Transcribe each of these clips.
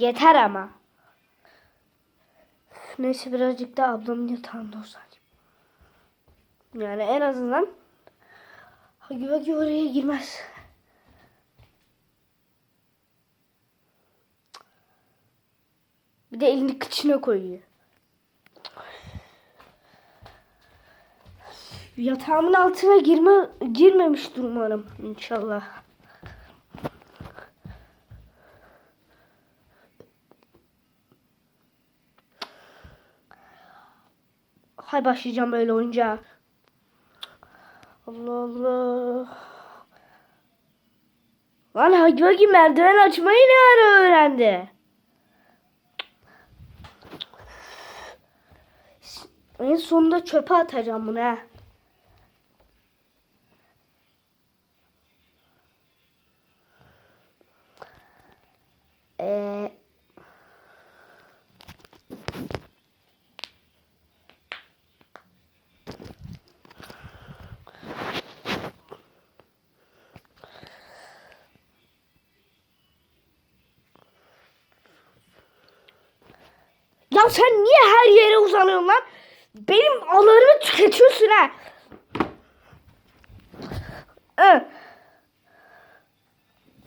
Yeter ama. Neyse birazcık da ablamın yatağında uzanayım. Yani en azından Hagi Vagi oraya girmez. Bir de elini kıçına koyuyor. Yatağımın altına girme girmemiştir umarım inşallah. Hay başlayacağım böyle oyuncağa. Allah Allah. Lan Hagi Vagi merdiven açmayı ne ara öğrendi? En sonunda çöpe atacağım bunu ha. Ee, Ya sen niye her yere uzanıyorsun lan? Benim alarımı tüketiyorsun ha.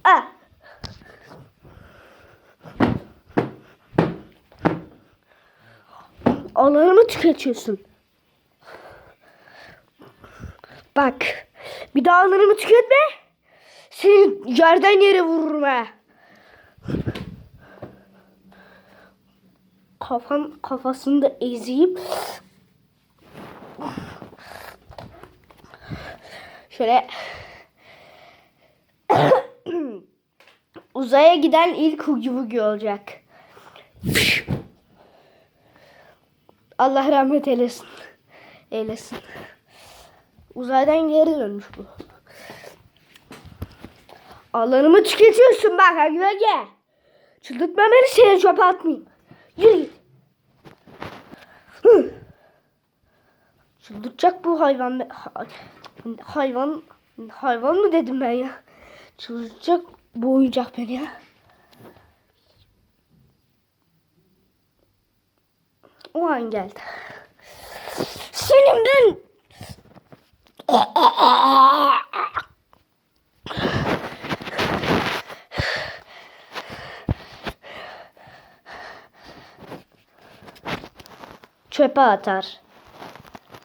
A. Alarımı tüketiyorsun. Bak. Bir daha alarımı tüketme. Seni yerden yere vururum ha. Kafam kafasını da ezeyim. Şöyle uzaya giden ilk Hugi Bugi olacak. Allah rahmet eylesin. Eylesin. Uzaydan geri dönmüş bu. Alanımı tüketiyorsun bak Vagi. Çıldırtma beni seni çöpe atmayayım. Yürü git. Çıldıracak bu hayvan. Hayvan hayvan mı dedim ben ya? Çıldıracak bu oyuncak beni ya. O an geldi. Senin ben çöpe atar.